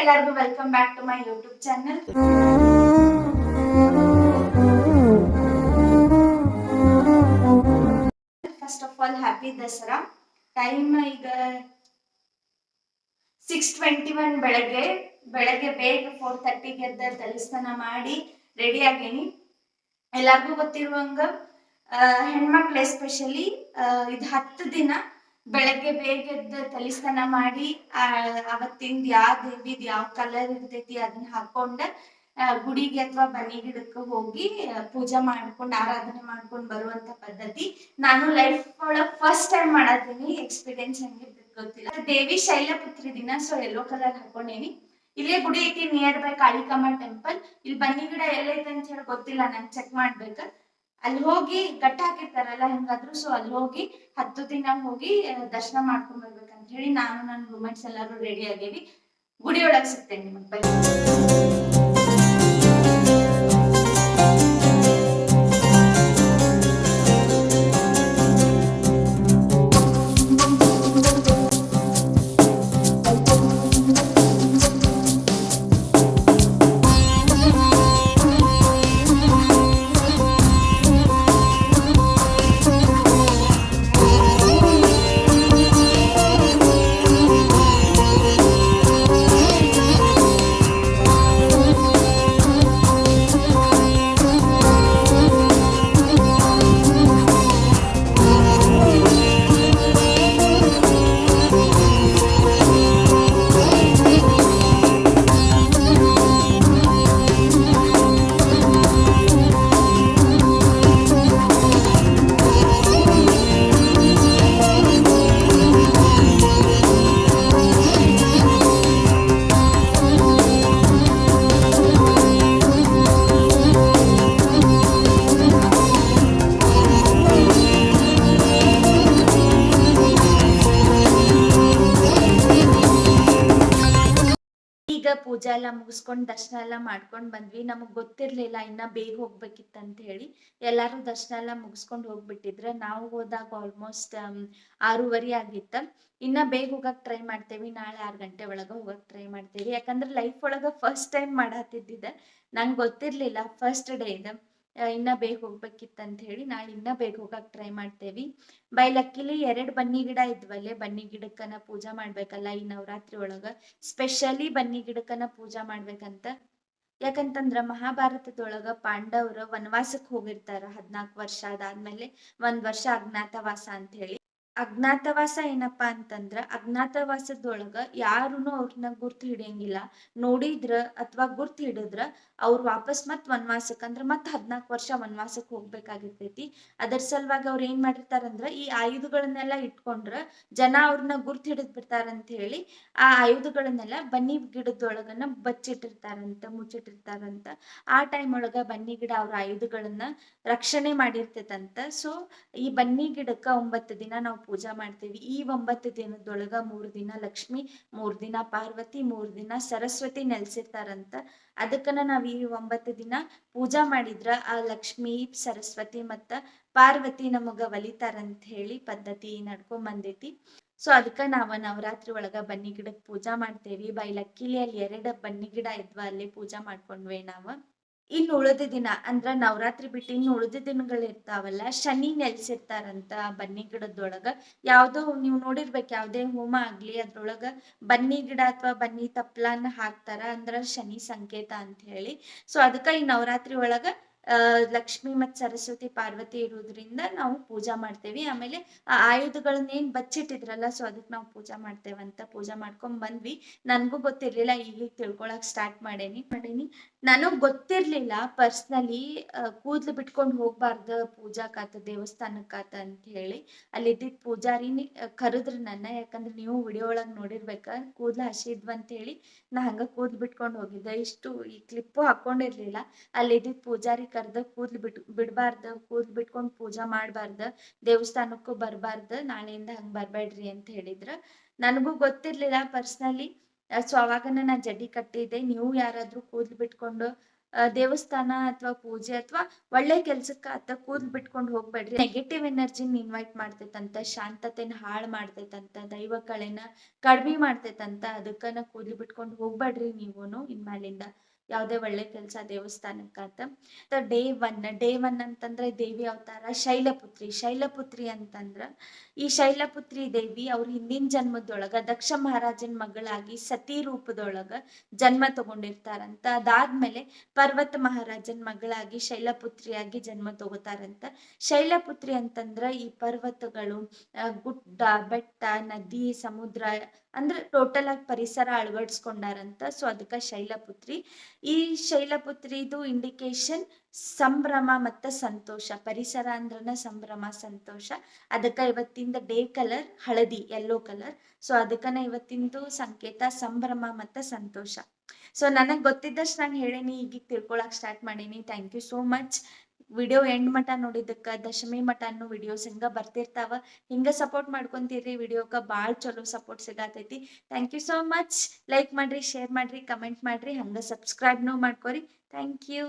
ಎಲ್ಲರಿಗೂ welcome back to my YouTube channel first of all happy Dasara time ಈಗ six twenty one ಬೆಳಗ್ಗೆ. ಬೆಳಗ್ಗೆ ಬೇಗ ಫೋರ್ ತರ್ಟಿಗೆ ಎದ್ದ ತಲಸ್ನಾನ ಮಾಡಿ ರೆಡಿ ಆಗೇನಿ. ಎಲ್ಲರಿಗೂ ಗೊತ್ತಿರುವಂಗ ಹೆಣ್ಮಕ್ಳು ಎಸ್ಪೆಷಲಿ ಇದು ಹತ್ತು ದಿನ ಬೆಳಗ್ಗೆ ಬೇಗ ಎದ್ದು ತಲಿಸ್ನಾನ ಮಾಡಿ ಆ, ಅವತ್ತಿಂದ ಯಾವ ದೇವಿದ್ ಯಾವ ಕಲರ್ ಇರ್ತೈತಿ ಅದನ್ನ ಹಾಕೊಂಡ ಗುಡಿಗೆ ಅಥವಾ ಬನ್ನಿ ಗಿಡಕ್ಕೆ ಹೋಗಿ ಪೂಜಾ ಮಾಡ್ಕೊಂಡು ಆರಾಧನೆ ಮಾಡ್ಕೊಂಡು ಬರುವಂತ ಪದ್ಧತಿ. ನಾನು ಲೈಫ್ ಒಳಗ್ ಫಸ್ಟ್ ಟೈಮ್ ಮಾಡತ್ತೀನಿ ಎಕ್ಸ್ಪೀರಿಯನ್ಸ್ ಹೆಂಗಿರ್ತೈತಿ ಗೊತ್ತಿಲ್ಲ. ದೇವಿ ಶೈಲಪುತ್ರಿ ದಿನ ಸೊ ಎಲ್ಲೋ ಕಲರ್ ಹಾಕೊಂಡೇನಿ. ಇಲ್ಲೇ ಗುಡಿ ಐತಿ ನಿಯರ್ ಬೈ ಕಾಳಿಕಮ್ಮ ಟೆಂಪಲ್ ಇಲ್ಲಿ ಬನ್ನಿ ಗಿಡ ಎಲ್ಲೈತೆ ಅಂತ ಹೇಳಿ ಗೊತ್ತಿಲ್ಲ ನಾನು ಚೆಕ್ ಮಾಡ್ಬೇಕ. ಅಲ್ಲಿ ಹೋಗಿ ಗಟ್ಟ ಹಾಕಿರ್ತಾರಲ್ಲ ಹೆಂಗಾದ್ರು ಸೊ ಅಲ್ಲಿ ಹೋಗಿ ಹತ್ತು ದಿನ ಹೋಗಿ ದರ್ಶನ ಮಾಡ್ಕೊಂಡ್ ಬರ್ಬೇಕಂತ ಹೇಳಿ ನಾನು, ನನ್ನ ರೂಮ್ಮೇಟ್ಸ್ ಎಲ್ಲಾರು ರೆಡಿ ಆಗೇವಿ. ಗುಡಿ ಒಳಗ್ ಸಿಗ್ತೇನೆ ನಿಮಗೆ. ಪೂಜೆ ಎಲ್ಲ ಮುಗಿಸ್ಕೊಂಡು ದರ್ಶನ ಎಲ್ಲ ಮಾಡ್ಕೊಂಡು ಬಂದ್ವಿ. ನಮಗ್ ಗೊತ್ತಿರಲಿಲ್ಲ ಇನ್ನ ಬೇಗ ಹೋಗ್ಬೇಕಿತ್ತು ಅಂತ ಹೇಳಿ. ಎಲ್ಲಾರು ದರ್ಶನ ಎಲ್ಲ ಮುಗಿಸ್ಕೊಂಡು ಹೋಗ್ಬಿಟ್ಟಿದ್ರ. ನಾವು ಹೋದಾಗ ಆಲ್ಮೋಸ್ಟ್ ಆರೂವರೆ ಆಗಿತ್ತ. ಇನ್ನ ಬೇಗ ಹೋಗಕ್ ಟ್ರೈ ಮಾಡ್ತೇವಿ. ನಾಳೆ ಆರ್ ಗಂಟೆ ಒಳಗ ಹೋಗಕ್ ಟ್ರೈ ಮಾಡ್ತೇವಿ. ಯಾಕಂದ್ರೆ ಲೈಫ್ ಒಳಗ ಫಸ್ಟ್ ಟೈಮ್ ಮಾಡತ್ತಿದ್ದಿದೆ ನಂಗೆ ಗೊತ್ತಿರಲಿಲ್ಲ ಫಸ್ಟ್ ಡೇ ಇದ. ಇನ್ನ ಬೇಗ ಹೋಗ್ಬೇಕಿತ್ತಂತ ಹೇಳಿ ನಾಳೆ ಇನ್ನ ಬೇಗ ಹೋಗಕ್ ಟ್ರೈ ಮಾಡ್ತೇವಿ. ಬೈಲಕ್ಕಿಲಿ ಎರಡ್ ಬನ್ನಿ ಗಿಡ ಇದ್ವಲ್ಲೆ, ಬನ್ನಿ ಗಿಡಕ್ಕನ ಪೂಜಾ ಮಾಡ್ಬೇಕಲ್ಲ ಈ ನವರಾತ್ರಿ ಒಳಗ? ಸ್ಪೆಷಲಿ ಬನ್ನಿ ಗಿಡಕ್ಕನ ಪೂಜಾ ಮಾಡ್ಬೇಕಂತ. ಯಾಕಂತಂದ್ರ ಮಹಾಭಾರತದೊಳಗ ಪಾಂಡವ್ರ ವನವಾಸಕ್ ಹೋಗಿರ್ತಾರ ಹದ್ನಾಲ್ಕು ವರ್ಷ ಅದಾದ್ಮೇಲೆ, ಒಂದ್ ವರ್ಷ ಅಜ್ಞಾತವಾಸ ಅಂತ ಹೇಳಿ. ಅಜ್ಞಾತವಾಸ ಏನಪ್ಪಾ ಅಂತಂದ್ರ ಅಜ್ಞಾತವಾಸದೊಳಗ ಯಾರುನು ಅವ್ರನ್ನ ಗುರ್ತ್ ಹಿಡಿಯಂಗಿಲ್ಲ. ನೋಡಿದ್ರ ಅಥವಾ ಗುರ್ತ್ ಹಿಡಿದ್ರ ಅವ್ರ ವಾಪಸ್ ಮತ್ ವನವಾಸಕ್ಕ ಅಂದ್ರ ಮತ್ ಹದ್ನಾಲ್ಕು ವರ್ಷ ವನವಾಸಕ್ ಹೋಗ್ಬೇಕಾಗಿರ್ತೈತಿ. ಅದರ ಸಲುವಾಗಿ ಅವ್ರ ಏನ್ ಮಾಡಿರ್ತಾರಂದ್ರ ಈ ಆಯುಧಗಳನ್ನೆಲ್ಲ ಇಟ್ಕೊಂಡ್ರ ಜನ ಅವ್ರನ್ನ ಗುರ್ತ್ ಹಿಡಿದ್ ಬಿಡ್ತಾರಂತ ಹೇಳಿ ಆ ಆಯುಧಗಳನ್ನೆಲ್ಲ ಬನ್ನಿ ಗಿಡದೊಳಗನ ಬಚ್ಚಿಟ್ಟಿರ್ತಾರಂತ, ಮುಚ್ಚಿಟ್ಟಿರ್ತಾರಂತ. ಆ ಟೈಮ್ ಒಳಗ ಬನ್ನಿ ಗಿಡ ಅವ್ರ ಆಯುಧಗಳನ್ನ ರಕ್ಷಣೆ ಮಾಡಿರ್ತೇತಂತ. ಸೊ ಈ ಬನ್ನಿ ಗಿಡಕ್ಕ ಒಂಬತ್ತು ದಿನ ನಾವು ಪೂಜಾ ಮಾಡ್ತೀವಿ. ಈ ಒಂಬತ್ತು ದಿನದೊಳಗ ಮೂರ್ ದಿನ ಲಕ್ಷ್ಮಿ, ಮೂರ್ ದಿನ ಪಾರ್ವತಿ, ಮೂರ್ ದಿನ ಸರಸ್ವತಿ ನೆಲೆಸಿರ್ತಾರಂತ. ಅದಕ್ಕನ ನಾವ್ ಈ ಒಂಬತ್ತು ದಿನ ಪೂಜಾ ಮಾಡಿದ್ರ ಆ ಲಕ್ಷ್ಮಿ, ಸರಸ್ವತಿ ಮತ್ತ ಪಾರ್ವತಿ ನಮಗ ಒಲಿತಾರಂತ ಹೇಳಿ ಪದ್ಧತಿ ನಡ್ಕೊಂಡ್ ಬಂದೈತಿ. ಸೊ ಅದಕ್ಕ ನಾವ ನವರಾತ್ರಿ ಒಳಗ ಬನ್ನಿ ಗಿಡಕ್ ಪೂಜಾ ಮಾಡ್ತೇವಿ. ಬೈ ಲಕ್ಕಿಲಿ ಅಲ್ಲಿ ಎರಡ ಬನ್ನಿ ಗಿಡ ಇದ್ವ, ಅಲ್ಲಿ ಪೂಜಾ ಮಾಡ್ಕೊಂಡ್ವಿ ನಾವ. ಇನ್ ಉಳಿದ ದಿನ, ಅಂದ್ರ ನವರಾತ್ರಿ ಬಿಟ್ಟು ಇನ್ ಉಳಿದ ದಿನಗಳು ಇರ್ತಾವಲ್ಲ, ಶನಿ ನೆಲೆಸಿರ್ತಾರಂತ ಬನ್ನಿ ಗಿಡದೊಳಗ ಯಾವ್ದೋ ನೀವು ನೋಡಿರ್ಬೇಕು, ಯಾವ್ದೇ ಹೋಮ ಆಗ್ಲಿ, ಅದ್ರೊಳಗ ಬನ್ನಿ ಗಿಡ ಅಥವಾ ಬನ್ನಿ ತಪ್ಲನ್ನ ಹಾಕ್ತಾರ ಅಂದ್ರ ಶನಿ ಸಂಕೇತ ಅಂತ ಹೇಳಿ. ಸೊ ಅದಕ್ಕ ಈ ನವರಾತ್ರಿ ಒಳಗ ಲಕ್ಷ್ಮಿ ಮತ್ತು ಸರಸ್ವತಿ ಪಾರ್ವತಿ ಇರೋದ್ರಿಂದ ನಾವು ಪೂಜಾ ಮಾಡ್ತೇವಿ. ಆಮೇಲೆ ಆ ಆಯುಧಗಳನ್ನ ಏನ್ ಬಚ್ಚಿಟ್ಟಿದ್ರಲ್ಲ ಸೊ ಅದಕ್ಕೆ ನಾವು ಪೂಜಾ ಮಾಡ್ತೇವಂತ ಪೂಜಾ ಮಾಡ್ಕೊಂಡ್ ಬಂದ್ವಿ. ನನ್ಗೂ ಗೊತ್ತಿರ್ಲಿಲ್ಲ ಈಗ ತಿಳ್ಕೊಳಕ್ ಸ್ಟಾರ್ಟ್ ಮಾಡೇನಿ. ಮಾಡೇನಿ. ನನಗ್ ಗೊತ್ತಿರ್ಲಿಲ್ಲ ಪರ್ಸ್ನಲಿ ಕೂದ್ಲು ಬಿಟ್ಕೊಂಡು ಹೋಗ್ಬಾರ್ದ ಪೂಜಾಕಾತ ದೇವಸ್ಥಾನಕ್ಕಾತ ಅಂತ ಹೇಳಿ. ಅಲ್ಲಿ ಇದ್ದಿದ್ ಪೂಜಾರಿ ಕರೆದ್ರು ನನ್ನ. ಯಾಕಂದ್ರೆ ನೀವು ವಿಡಿಯೋ ಒಳಗ್ ನೋಡಿರ್ಬೇಕ, ಕೂದ್ಲ ಹಸಿದ್ವ ಅಂತ ಹೇಳಿ ನಾ ಹಂಗ ಕೂದ್ಲು ಬಿಟ್ಕೊಂಡ್ ಹೋಗಿದ್ದೆ. ಇಷ್ಟು ಈ ಕ್ಲಿಪ್ಪು ಹಾಕೊಂಡಿರ್ಲಿಲ್ಲ. ಅಲ್ಲಿ ಇದ್ದಿದ್ ಪೂಜಾರಿ ಕರ್ದ ಕೂದ್ಲು ಬಿಟ್, ಬಿಡ್ಬಾರ್ದ, ಕೂದ್ಲು ಬಿಟ್ಕೊಂಡ್ ಪೂಜಾ ಮಾಡ್ಬಾರ್ದ, ದೇವಸ್ಥಾನಕ್ಕೂ ಬರ್ಬಾರ್ದ, ನಾಳೆಯಿಂದ ಹಂಗ್ ಬರ್ಬೇಡ್ರಿ ಅಂತ ಹೇಳಿದ್ರ. ನನಗೂ ಗೊತ್ತಿರ್ಲಿಲ್ಲ ಪರ್ಸ್ನಲಿ ಸೊ ಅವಾಗನ ನಾ ಜಡಿ ಕಟ್ಟಿದ್ದೆ. ನೀವು ಯಾರಾದ್ರೂ ಕೂದ್ಲು ಬಿಟ್ಕೊಂಡು ದೇವಸ್ಥಾನ ಅಥವಾ ಪೂಜೆ ಅಥವಾ ಒಳ್ಳೆ ಕೆಲ್ಸಕ್ಕ ಅತ್ತ ಕೂದ್ ಬಿಟ್ಕೊಂಡು ಹೋಗ್ಬೇಡ್ರಿ. ನೆಗೆಟಿವ್ ಎನರ್ಜಿನ ಇನ್ವೈಟ್ ಮಾಡ್ತೈತಂತ, ಶಾಂತತೆನ ಹಾಳ್ ಮಾಡ್ತೈತಂತ, ದೈವ ಕಳೆನ ಕಡ್ಮಿ ಮಾಡ್ತೈತಂತ, ಅದಕ್ಕನ ಕೂದ್ಲು ಬಿಟ್ಕೊಂಡ್ ಹೋಗ್ಬೇಡ್ರಿ ನೀವುನು ಇನ್ಮ್ಯಾಲಿಂದ. ಯಾವ್ದೇ ಒಳ್ಳೆ ಕೆಲ್ಸ ದೇವಸ್ಥಾನಕ್ಕಾತ. ಡೇ ಒನ್ ಡೇ ಒನ್ ಅಂತಂದ್ರೆ ದೇವಿ ಅವತಾರ ಶೈಲಪುತ್ರಿ. ಶೈಲಪುತ್ರಿ ಅಂತಂದ್ರ ಈ ಶೈಲಪುತ್ರಿ ದೇವಿ ಅವ್ರ ಹಿಂದಿನ ಜನ್ಮದೊಳಗ ದಕ್ಷ ಮಹಾರಾಜನ್ ಮಗಳಾಗಿ ಸತಿ ರೂಪದೊಳಗ ಜನ್ಮ ತಗೊಂಡಿರ್ತಾರಂತ. ಅದಾದ್ಮೇಲೆ ಪರ್ವತ ಮಹಾರಾಜನ್ ಮಗಳಾಗಿ ಶೈಲಪುತ್ರಿಯಾಗಿ ಜನ್ಮ ತಗೋತಾರಂತ. ಶೈಲಪುತ್ರಿ ಅಂತಂದ್ರ ಈ ಪರ್ವತಗಳು ಗುಡ್ಡ, ಬೆಟ್ಟ, ನದಿ, ಸಮುದ್ರ, ಅಂದ್ರೆ ಟೋಟಲ್ ಆಗಿ ಪರಿಸರ ಅಳವಡಿಸ್ಕೊಂಡಾರಂತ. ಸೊ ಅದಕ್ಕ ಶೈಲಪುತ್ರಿ. ಈ ಶೈಲಪುತ್ರಿದು ಇಂಡಿಕೇಶನ್ ಸಂಭ್ರಮ ಮತ್ತ ಸಂತೋಷ. ಪರಿಸರ ಅಂದ್ರನ ಸಂಭ್ರಮ, ಸಂತೋಷ. ಅದಕ್ಕ ಇವತ್ತಿಂದ ಡೇ ಕಲರ್ ಹಳದಿ ಯೆಲ್ಲೋ ಕಲರ್ ಸೊ ಅದಕ್ಕನ ಇವತ್ತಿಂದು ಸಂಕೇತ ಸಂಭ್ರಮ ಮತ್ತ ಸಂತೋಷ. ಸೊ ನನಗ್ ಗೊತ್ತಿದ್ದಷ್ಟು ನಾನು ಹೇಳೇನಿ ಈಗ ತಿಳ್ಕೊಳಕ್ ಸ್ಟಾರ್ಟ್ ಮಾಡೀನಿ. Thank you so much video end ಮಟ ನೋಡಿದ್ದಕ್ಕ, ದಶಮಿ ಮಟ ಅನ್ನೋ ವಿಡಿಯೋಸ್ ಹಿಂಗ ಬರ್ತಿರ್ತಾವ. ಹಿಂಗ ಸಪೋರ್ಟ್ ಮಾಡ್ಕೊಂತೀರಿ ವಿಡಿಯೋಕ್ಕ ಭಾಳ ಚಲೋ ಸಪೋರ್ಟ್ ಸಿಗತೈತಿ. Thank you so much like ಮಾಡ್ರಿ ಶೇರ್ ಮಾಡ್ರಿ ಕಮೆಂಟ್ ಮಾಡ್ರಿ, ಹಂಗ ಸಬ್ಸ್ಕ್ರೈಬ್ನೂ ಮಾಡ್ಕೊರಿ. Thank you